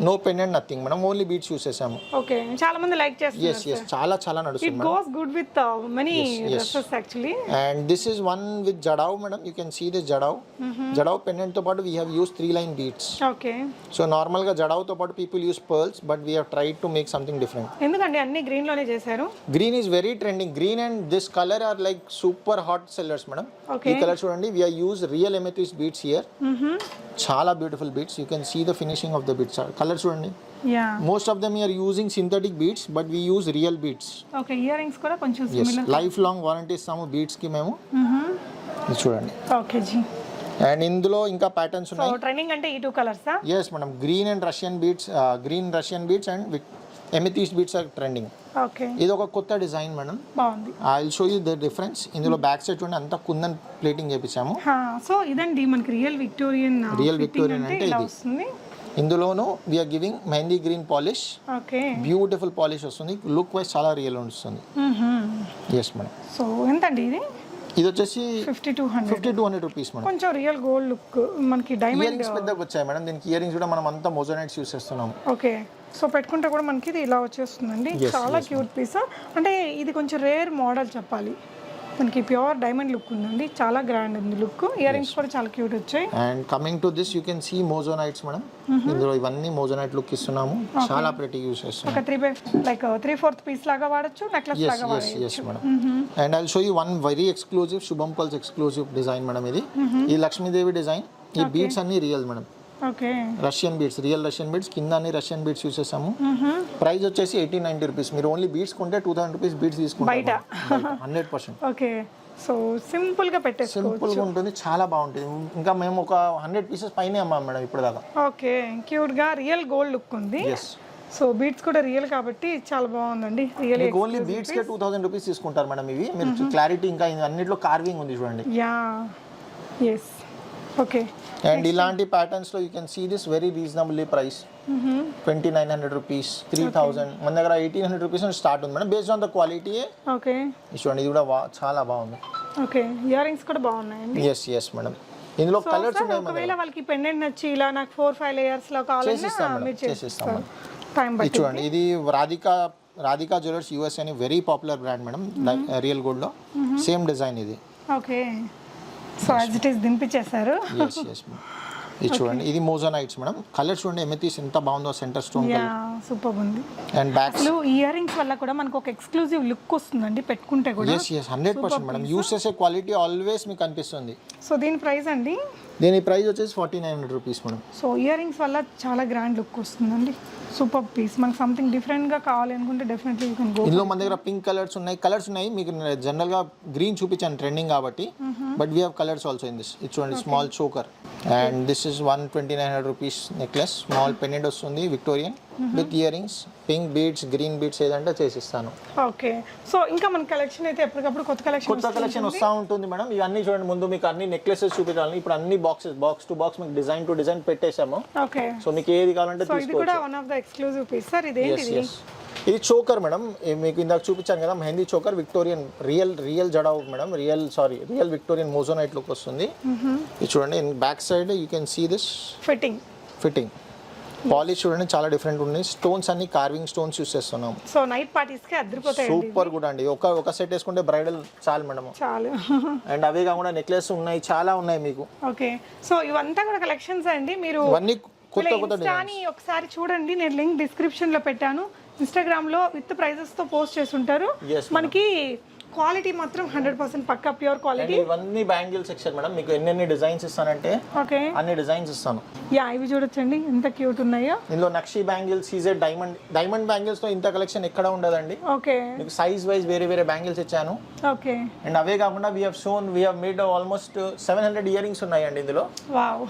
no pen and nothing madam only beads use చేసాము ఓకే చాలా మంది లైక్ ఎస్ ఎస్ చాలా చాలా నడుస్తుంది it goes good with many dresses actually and this is one with jadau madam you can see this jadau jadau పెండెంట్తో పాటు we have use three line beads okay so నార్మల్గా జడావ్తో పాటు people use pearls but we have tried to make something different ఎందుకండి అన్ని గ్రీన్లోనే చేశారు? Green is very trending green and this colour are like super hot sellers madam. ఈ colour చూడండి we are use real amethyst beads here చాలా beautiful beads you can see the finishing of the bits colour చూడండి. Most of them are using synthetic beads but we use real beads okay ear rings కూడా కొంచెం similar life long warranty ఇస్తాము బీట్స్కి మేము ఇది చూడండి. Okay G and ఇందులో ఇంకా patterns ఉన్నాయి. ట్రైనింగ్ అంటే ఈ two కలర్సా yes madam green and Russian beads green Russian beads and amethyst beads are trending okay ఇది ఒక కొత్త డిజైన్ మేడం బాగుంది. I will show you the difference ఇందులో బ్యాక్ సైడ్ చూడండి అంతా కుందన్ ప్లేటింగ్ చేపించాము సో ఇదండి మనకి రియల్ విక్టోరియన్ Real Victorian అంటే ఇది. ఇందులోనూ we are giving mehndi green polish okay beautiful polish వస్తుంది. లుక్ వైజ్ చాలా రియల్ వస్తుంది. ఎస్ మేడం సో ఎంతండి ఇది? ఇది వచ్చేసి fifty two hundred fifty two hundred rupees madam కొంచెం రియల్ గోల్డ్ లుక్ మనకి డైమండ్ రింగ్స్ పెద్దగా వచ్చాయి మేడం దీనికి ఇయర్ రింగ్స్ కూడా మనం అంతా మోజోనైట్స్ యూస్ చేస్తున్నాం ఓకే సో పెట్టుకుంటే కూడా మనకి ఇది ఇలా వచ్చేస్తుందండి. చాలా క్యూట్ పీస్ అంటే ఇది కొంచెం రేర్ మోడల్ చెప్పాలి. మనకి ప్యూర్ డైమండ్ లుక్ ఉందండి. చాలా గ్రాండ్ ఉంది లుక్. ఇయర్ రింగ్స్ కూడా చాలా క్యూట్ వచ్చాయి. And coming to this you can see moissanites madam ఇందులో ఇవన్నీ మోజోనైట్ లుక్ ఇస్తున్నాము. చాలా ప్రెటీ యూస్ చేస్తున్నాం. ఒక three by like three fourth piece లాగా వాడచ్చు నెక్లెస్ లాగా వాడచ్చు yes madam and I show you one very exclusive శుభం పల్స్ ఎక్స్క్లూజివ్ డిజైన్ మేడం ఇది. ఈ లక్ష్మీదేవి డిజైన్ ఈ బీట్స్ అన్ని real madam Russian beads real Russian beads కింద అన్ని రష్యన్ బీట్స్ యూస్ చేసాము ప్రైస్ వచ్చేసి ఎయిటీన్ నైన్టీ రూపీస్. మీరు ఓన్లీ బీట్స్ కొంటే టూ థౌసండ్ రూపీస్ బయట. తీసుకుంటారు హండ్రెడ్ పర్సెంట్. ఓకే. సో సింపుల్గా పెట్టేసుకోవచ్చు. సింపుల్గా ఉంటుంది చాలా బాగుంటుంది. ఇంకా మేము ఒక హండ్రెడ్ పీసెస్ పైనే అమ్మాం మేడం ఇప్పుడు దాకా ఓకే. క్యూట్గా రియల్ గోల్డ్ లుక్ ఉంది. సో బీట్స్ కూడా రియల్ కాబట్టి చాలా బాగుందండి. రియల్ ఓన్లీ బీట్స్ కే టూ థౌసండ్ రూపీస్ తీసుకుంటారు మేడం ఇవి. మీరు క్లారిటీ ఇంకా అన్నిట్లో కార్వింగ్ ఉంది చూడండి. యా. Yes okay. అండ్ ఇలాంటి ప్యాటర్న్స్లో you can see this very reasonably price twenty nine hundred rupees three thousand మన దగ్గర ఎయిటీన్ హండ్రెడ్ రూపీస్ స్టార్ట్ ఉంది. Madam based on the quality okay చూడండి ఇది కూడా చాలా బాగుంది. ఓకే ఇయర్ రింగ్స్ కూడా బాగున్నాయండి. ఎస్ ఎస్ మేడం ఇందులో కలర్స్ ఉన్నాయి ఒకవేళ వాళ్ళకి పెండెంట్ నచ్చి ఇలా నాకు ఫోర్ ఫైవ్ లేయర్స్లో కావాలన్నా చేసిస్తాం చూడండి. ఇది రాధికా రాధికా జ్యువెలర్స్ యూఎస్ అని very popular brand madam real గోల్డ్లో. సేమ్ డిజైన్ ఇది. Okay so as it is దింపించేశారు ఇది చూడండి. ఇది మోజోనైట్స్ మేడం కలర్ చూడండి ఎమెథీస్ ఎంత బాగుందో సెంటర్ స్టోన్ యా సూపర్ ఉంది. అండ్ బ్యాక్ అసలు ఇయర్ రింగ్స్ వల్ల కూడా మనకు ఒక ఎక్స్క్లూజివ్ లుక్ వస్తుందండి పెట్టుకుంటే కూడా. Yes yes hundred percent madam use చేసే క్వాలిటీ ఆల్వేస్ మీకు అనిపిస్తుంది. సో దీని ప్రైస్ అండి? దీని ప్రైస్ వచ్చేసి forty nine hundred rupees madam so ear rings వల్ల చాలా గ్రాండ్ లుక్ వస్తుందండి. సూపర్ పీస్ మనకు సంథింగ్ డిఫరెంట్గా కావాలి అనుకుంటే డెఫినెట్లీ యూ కెన్ గో ఇందులో మన దగ్గర పింక్ కలర్స్ ఉన్నాయి. కలర్స్ ఉన్నాయి. మీకు జనరల్గా గ్రీన్ చూపించాను ట్రెండింగ్ కాబట్టి. But we have colours also in this ఇది చూడండి small choker and this is one twenty nine hundred rupees necklace small pendant వస్తుంది Victorian with ear rings pink beads green beads ఏదంటే చేసిస్తాను. ఓకే. సో ఇంకా మన collection అయితే ఎప్పటికప్పుడు కొత్త కలెక్షన్ కొత్త కలెక్షన్ వస్తూ ఉంటుంది మేడం. ఇవన్నీ చూడండి ముందు మీకు అన్ని నెక్లెసెస్ చూపించాలి. ఇప్పుడు అన్ని బాక్సెస్ బాక్స్ టు బాక్స్ మీకు డిజైన్ టు డిజైన్ పెట్టేశాము. ఓకే. సో మీకు ఏది కావాలంటే సో ఇది తీసుకోవచ్చు. కూడా one of the exclusive piece sir ఇదేంటి ఎస్ ఎస్ ఇది చోకర్ మేడం. మీకు ఇందాక చూపించాను కదా mehndi choker Victorian real real jadau madam. Real sorry real Victorian moissanite look వస్తుంది. ఇది చూడండి back side you can see this. Fitting fitting polish చూడండి చాలా డిఫరెంట్ ఉన్నాయి. స్టోన్స్ అన్ని కార్వింగ్ స్టోన్స్ యూస్ చేస్తున్నాం. సో నైట్ పార్టీస్కి అద్దరిపోతాయండి సూపర్ కూడా అండి. ఒక ఒక సెట్ వేసుకుంటే బ్రైడల్ చాలు మేడం చాలు. అండ్ అవే కాకుండా నెక్లెస్ ఉన్నాయి చాలా ఉన్నాయి మీకు. ఓకే. సో ఇవంతా కూడా కలెక్షన్స్ అండి? మీరు ఇవన్నీ కొత్త కొత్త ఒకసారి చూడండి. నేను లింక్ డిస్క్రిప్షన్లో పెట్టాను. ఇన్స్టాగ్రామ్లో విత్ ప్రైజెస్తో పోస్ట్ చేస్తుంటారు మనకి క్వాలిటీ మాత్రం హండ్రెడ్ పర్సెంట్ పక్కా ప్యూర్ క్వాలిటీ. ఇవన్నీ బ్యాంగిల్ సెక్షన్ మేడం మీకు ఎన్ని ఎన్ని డిజైన్స్ ఇస్తానంటే ఓకే. అన్ని డిజైన్స్ ఇస్తాను. యా ఇవి చూడొచ్చండి ఎంత క్యూట్ ఉన్నాయో. ఇందులో నక్షి బ్యాంగిల్స్ ఈజే డైమండ్ డైమండ్ బ్యాంగిల్స్తో ఇంత కలెక్షన్ ఎక్కడ ఉండదండి. ఓకే. మీకు సైజ్ వైజ్ వేరే వేరే బ్యాంగిల్స్ ఇచ్చాను. ఓకే. అండ్ అవే కాకుండా we shown we made almost seven hundred ear rings ఉన్నాయండి ఇందులో. వావ్.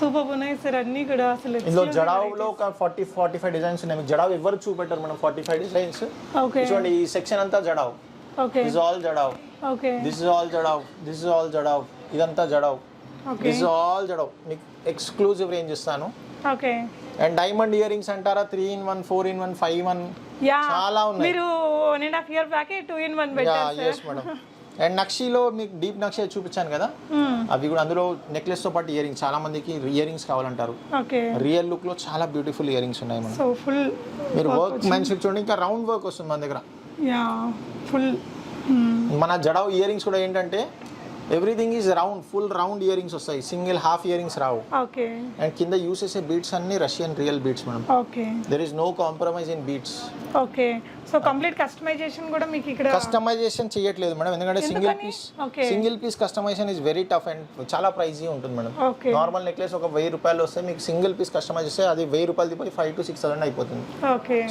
సూపర్ ఉన్నాయి సార్ అన్నీ కూడా అసలు ఇందులో జడావ్లో ఒక ఫార్టీ ఫార్టీ ఫైవ్ డిజైన్స్ ఉన్నాయి. మీకు జడావ్ ఎవరు చూపెట్టారు మనం ఫార్టీ ఫైవ్ డిజైన్స్ ఓకే. చూడండి ఈ సెక్షన్ అంతా jadau. This all jadau this is all jadau this is all jadau ఇదంతా జడావ్ దిస్ ఆల్ జడావ్ మీకు ఎక్స్క్లూజివ్ రేంజ్ ఇస్తాను. Okay and diamond ear rings అంటారా three in one four in one five one చాలా ఉన్నాయి. మీరు one and half ear back two in one పెట్టారు yes madam and నక్షిలో మీకు డీప్ నక్షి చూపించాను కదా? అవి కూడా అందులో నెక్లెస్తో పాటు ఇయర్ రింగ్స్ చాలా మందికి ఇయర్ రింగ్స్ కావాలంటారు రియల్ లుక్లో చాలా బ్యూటిఫుల్ ఇయర్ రింగ్స్ ఉన్నాయి మీరు వర్క్ మ్యాన్షిప్ చూడండి. ఇంకా రౌండ్ వర్క్ వస్తుంది మన దగ్గర. యా ఫుల్ మన జడావ్ ఇయర్ రింగ్స్ కూడా ఏంటంటే everything is round full round ear rings వస్తాయి. సింగిల్ హాఫ్ ఇయర్ రింగ్స్ రావు. ఓకే అండ్ కింద యూస్ చేసే బీట్స్ అన్ని Russian real beads madam okay there is no compromise in beads okay so complete customization కూడా మీకు ఇక్కడ కస్టమైజేషన్ చేయట్లేదు madam ఎందుకంటే single? Piece. Single piece customization is very tough and చాలా ప్రైజీ ఉంటుంది మేడం నార్మల్ నెక్లెస్ ఒక వెయ్యి రూపాయలు వస్తే మీకు సింగిల్ పీస్ కస్టమైజ్ చేస్తే అది వెయ్యి రూపాయలు పోయి ఫైవ్ టు సిక్స్ థౌసండ్ అయిపోతుంది.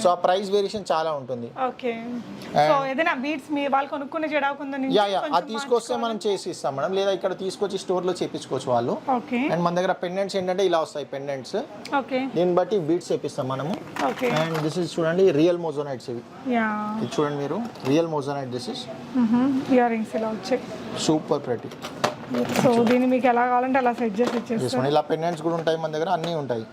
సో ఆ ప్రైస్ వేరియేషన్ చాలా ఉంటుంది. ఓకే సో ఏదైనా బీట్స్ మీ వాళ్ళు కొనుక్కునే యా యా అది తీసుకొస్తే మనం చేసి ఇస్తాం మేడం లేదా ఇక్కడ తీసుకొచ్చి స్టోర్లో చేపించుకోవచ్చు వాళ్ళు. అండ్ మన దగ్గర పెండెంట్స్ ఏంటంటే ఇలా వస్తాయి పెండెంట్స్ దీన్ని బట్టి బీట్స్ చేపిస్తాం మనము. అండ్ దిస్ ఇస్ చూడండి రియల్ మోజోనైట్స్ ఇవి. యా ఇది చూడండి మీరు. Real moissanite this is ear rings ఇలా వచ్చాయి. సూపర్ ప్రతి సో దీన్ని మీకు ఎలా కావాలంటే అలా సెట్ చేసి ఇచ్చేస్తాం ఇలా పెండెంట్స్ కూడా ఉంటాయి మన దగ్గర అన్నీ ఉంటాయి.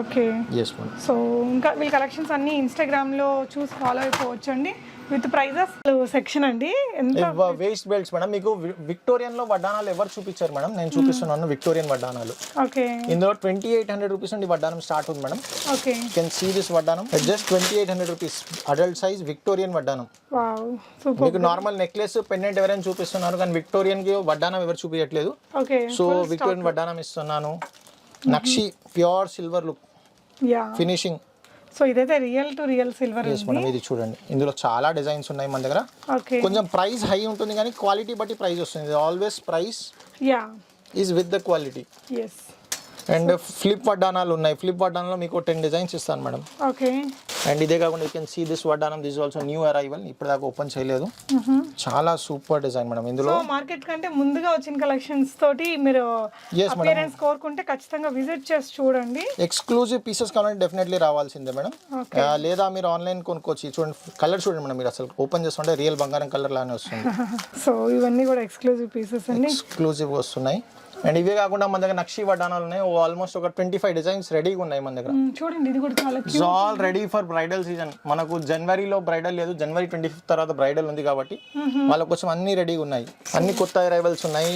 ఓకే. ఎస్ మేడం సో ఇంకా వీళ్ళ కలెక్షన్స్ అన్ని ఇన్స్టాగ్రామ్లో చూసి ఫాలో అయిపోవచ్చు అండి విత్ ప్రైజెస్ సెక్షన్ అండి. ఎంత వేస్ట్ బెల్ట్స్ మేడం మీకు విక్టోరియన్లో వడ్డానాలు ఎవరు చూపించారు మేడం నేను చూపిస్తున్నాను విక్టోరియన్ వడ్డానాలు ఓకే. ఇందులో ట్వంటీ ఎయిట్ హండ్రెడ్ రూపీస్ నుండి వడ్డానం స్టార్ట్ ఉంది madam okay. Can see this vaddanam just twenty eight hundred rupees adult size Victorian vaddanam మీకు నార్మల్ నెక్లెస్ పెండెంట్ ఎవరైనా చూపిస్తున్నారు కానీ విక్టోరియన్కి వడ్డానం ఎవరు చూపించట్లేదు. సో విక్టోరియన్ వడ్డానం ఇస్తున్నాను. Nakshi pure silver look. Yeah. Finishing. So ఇదైతే real to real silver madam ఇది చూడండి. ఇందులో చాలా డిజైన్స్ ఉన్నాయి మన దగ్గర. ఓకే. కొంచెం ప్రైస్ హై ఉంటుంది కానీ క్వాలిటీ బట్టి ప్రైస్ వస్తుంది. Always price yeah. Is with the quality yes and flip వడ్డానాలు ఉన్నాయి. ఫ్లిప్ వడ్డానంలో మీకు టెన్ డిజైన్స్ ఇస్తాను మేడం. ఓకే. అండ్ ఇదే కాకుండా you can see this vaddanam this also new arrival ఇప్పుడు దాకా ఓపెన్ చేయలేదు. చాలా సూపర్ డిజైన్ మేడం ఇందులో మార్కెట్ కంటే ముందుగా వచ్చిన కలెక్షన్స్ తోటి మీరు. అపియరెన్స్ కోరుకుంటే ఖచ్చితంగా విజిట్ చేసి చూడండి. ఎక్స్క్లూజివ్ పీసెస్ కావాలంటే డెఫినెట్లీ రావాల్సిందే మేడం Okay. లేదా మీరు ఆన్లైన్ కొనుక్కోవచ్చు. చూడండి కలర్ చూడండి మేడం మీరు అసలు ఓపెన్ చేస్తుంటే రియల్ బంగారం కలర్ లానే వస్తుంది. (laughs) సో ఇవన్నీ కూడా ఎక్స్క్లూజివ్ పీసెస్ అండి. ఎక్స్క్లూజివ్ వస్తున్నాయి. అండ్ ఇవే కాకుండా మన దగ్గర నక్షి వడ్డానాలు ఉన్నాయి. ఆల్మోస్ట్ ఒక ట్వంటీ ఫైవ్ డిజైన్స్ రెడీగా ఉన్నాయి మన దగ్గర. చూడండి ఇది కూడా చాలా all ready for bridal season మనకు జనవరిలో బ్రైడల్ లేదు. జనవరి ట్వంటీ ఫిఫ్త్ తర్వాత బ్రైడల్ ఉంది కాబట్టి వాళ్ళ కోసం అన్ని రెడీగా ఉన్నాయి. అన్ని కొత్త అరైవల్స్ ఉన్నాయి.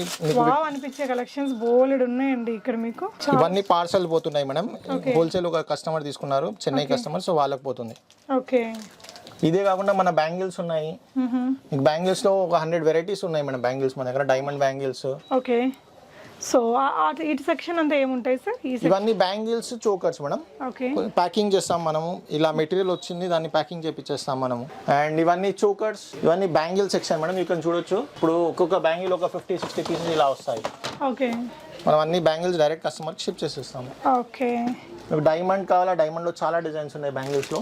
అనిపించే కలెక్షన్స్ బోలెడ్ ఉన్నాయండి ఇక్కడ మీకు. ఇవన్నీ పార్సల్ పోతున్నాయి మేడం. హోల్సేల్ ఒక కస్టమర్ తీసుకున్నారు. చెన్నై కస్టమర్ సో వాళ్ళకి పోతుంది. ఓకే ఇదే కాకుండా మన బ్యాంగిల్స్ ఉన్నాయి. బ్యాంగిల్స్లో ఒక హండ్రెడ్ వెరైటీస్ ఉన్నాయి మేడం. బ్యాంగిల్స్ మన దగ్గర డైమండ్ బ్యాంగిల్స్ ఓకే సో ఇటు సెక్షన్ అంతా ఏముంటాయి సార్ ఇవన్నీ bangles chokers madam. Okay packing చేస్తాం మనము. ఇలా మెటీరియల్ వచ్చింది దాన్ని ప్యాకింగ్ చేపించేస్తాం మనము. అండ్ ఇవన్నీ చోకర్స్ ఇవన్నీ బ్యాంగిల్ సెక్షన్ మేడం. ఇక్కడ చూడొచ్చు. ఇప్పుడు ఒక్కొక్క బ్యాంగిల్ ఒక ఫిఫ్టీ సిక్స్టీ పీసెస్ ఇలా వస్తాయి. ఓకే మనం అన్ని బ్యాంగిల్స్ డైరెక్ట్ కస్టమర్కి షిప్ చేసేస్తాము ఓకే మీకు డైమండ్ కావాలా? డైమండ్లో చాలా డిజైన్స్ ఉన్నాయి బ్యాంగిల్స్లో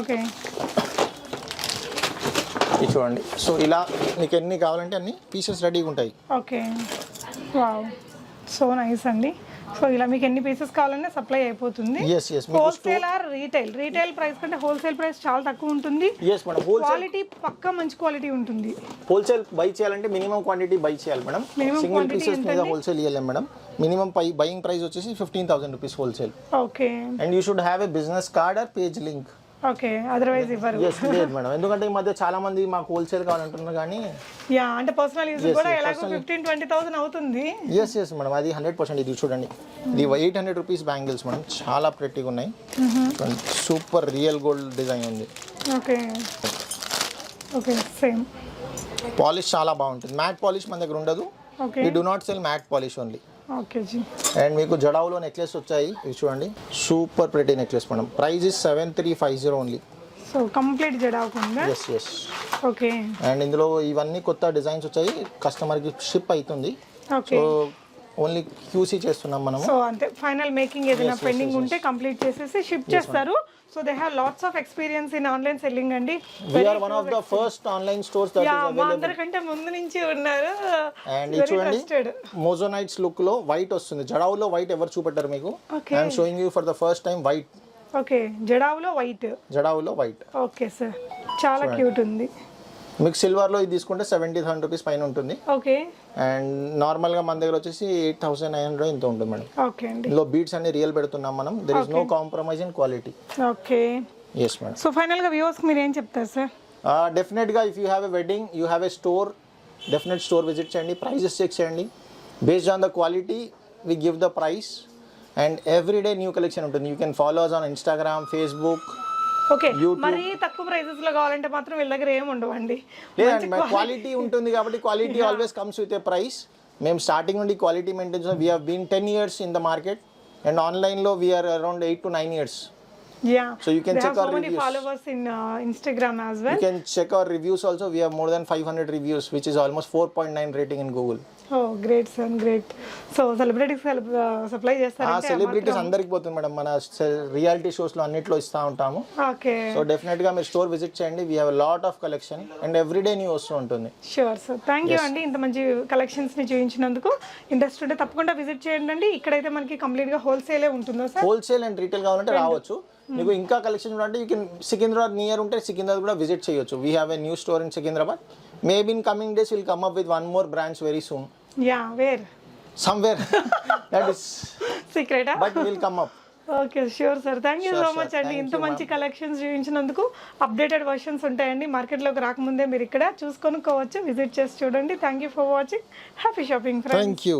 ఓకే ఇది చూడండి. సో ఇలా మీకు ఎన్ని కావాలంటే అన్ని పీసెస్ రెడీగా ఉంటాయి. ఓకే వావ్ సో నైస్ అండి. సో ఇలా మీకు ఎన్ని పీసెస్ కావాలన్నా సప్లై అయిపోతుంది. Wholesale or retail retail price కంటే హోల్సేల్ ప్రైస్ చాలా తక్కువ ఉంటుంది. క్వాలిటీ పక్కా మంచి క్వాలిటీ ఉంటుంది. హోల్సేల్ బై చేయాలంటే మినిమం క్వాంటిటీ బై చేయాలి madam Minimum single quantity pieces మీద? హోల్సేల్ ఇవ్వలేం మేడం మినిమం పై బయింగ్ ప్రైస్ వచ్చేసి fifteen thousand rupees wholesale okay and you should have a business card or page link okay otherwise ఇవ్వరు. లేదు madam. ఎందుకంటే ఈ మధ్య చాలా మంది మాకు హోల్సేల్ కావాలంటున్నారు కానీ యా అంటే పర్సనల్ యూజ్ కూడా ఎలాగో ఫిఫ్టీన్ ట్వంటీ థౌసండ్ అవుతుంది. ఎస్ ఎస్ మేడం అది హండ్రెడ్ పర్సెంట్ ఇది చూడండి. ఇది eight hundred rupees bangles madam చాలా ప్రెట్టిగా ఉన్నాయి. సూపర్ రియల్ గోల్డ్ డిజైన్ ఉంది. ఓకే. ఓకే సేమ్ పాలిష్ చాలా బాగుంటుంది. మ్యాట్ పాలిష్ మన దగ్గర ఉండదు. Okay we do not sell matte polish only and మీకు జడావులో నెక్లెస్ వచ్చాయి. ఇవి చూడండి. Super pretty necklace madam. Price is seven three five zero only. So complete yes yes okay. And ఇందులో ఇవన్నీ కొత్త డిజైన్స్ వచ్చాయి. కస్టమర్కి షిప్ అవుతుంది సో ఓన్లీ క్యూసీ చేస్తున్నాం మనము. సో అంతే. ఫైనల్ మేకింగ్ ఏదైనా పెండింగ్ ఉంటే కంప్లీట్ చేసేసి షిప్ చేస్తారు. So they have lots of experience in online selling అండి. We are one of the first online stores that మా అవైలబుల్ అందరికంటే ముందు నుంచి ఉన్నారు. అండ్ చూడండి మోజోనైట్స్ లుక్లో వైట్ వస్తుంది. జడావులో వైట్ ఎవరు చూపెట్టారు మీకు? Okay. I'm showing you for the first time white okay జడావులో white జడావులో వైట్ ఓకే సార్ చాలా క్యూట్ ఉంది. మీకు సిల్వర్లో ఇది తీసుకుంటే సెవెంటీ థౌసండ్ రూపీస్ పైన ఉంటుంది. ఓకే. అండ్ నార్మల్గా మన దగ్గర వచ్చేసి ఎయిట్ థౌసండ్ నైన్ హండ్రెడ్ ఇంత ఉంటుంది మేడం. ఓకే అండి. ఇందులో బీట్స్ అన్ని రియల్ పెడుతున్నాం మనం. There is no compromise in quality okay. Yes madam so ఫైనల్గా వ్యూవర్స్కి మీరు ఏం చెప్తారు సార్ డెఫినెట్గా if you have a wedding you have a store definite store visit చేయండి ప్రైజెస్ చెక్ చేయండి. Based on the quality we give the price and every day new collection ఉంటుంది. You can follow us on Instagram Facebook okay మరీ తక్కువ ప్రైసెస్లో కావాలంటే మాత్రం వీళ్ళ దగ్గర ఏమి ఉండవండి లేదండి క్వాలిటీ ఉంటుంది కాబట్టి quality always comes with a price మేము స్టార్టింగ్ నుండి quality maintain we have been ten years in the market and ఆన్లైన్లో we are around eight to nine years yeah So you can They check have our so many reviews. followers in uh, Instagram as well. You can check our reviews also. We have more than 500 reviews, which is almost 4.9 rating in Google. Oh great sir great so celebrities supply ఆ చేస్తారంటే celebrities అందరికి పోతుంది madam. మన reality షోస్లో అన్నిట్లో ఇస్తా ఉంటాము. Okay so డెఫినెట్గా మీరు స్టోర్ విజిట్ చేయండి. We have lot of collection and everyday new వస్తూ ఉంటుంది. షూర్ సార్ థ్యాంక్ యూ అండి. ఇంత మంచి కలెక్షన్స్ని చూపించినందుకు ఇంట్రెస్ట్ ఉంటే తప్పకుండా విజిట్ చేయండి అండి ఇక్కడైతే మనకి కంప్లీట్గా హోల్సేలే ఉంటుందా సార్ హోల్సేల్ అండ్ రీటైల్ కావాలంటే రావచ్చు. మీకు ఇంకా కలెక్షన్ చూడండి యూ కెన్ సికింద్రాబాద్ నియర్ ఉంటే సికింద్రాబాద్ కూడా విజిట్ చేయొచ్చు. We have a new store in Secunderabad maybe in coming days will come up with one more branch very soon yeah where somewhere that is సీక్రెటా but will come up okay sure sir thank you so. Much అండి. ఇంత మంచి collections చూపించినందుకు updated versions ఉంటాయండి. మార్కెట్లోకి రాకముందే మీరు ఇక్కడ చూసుకొనుకోవచ్చు visit చేసి చూడండి. Thank you for watching happy shopping thank you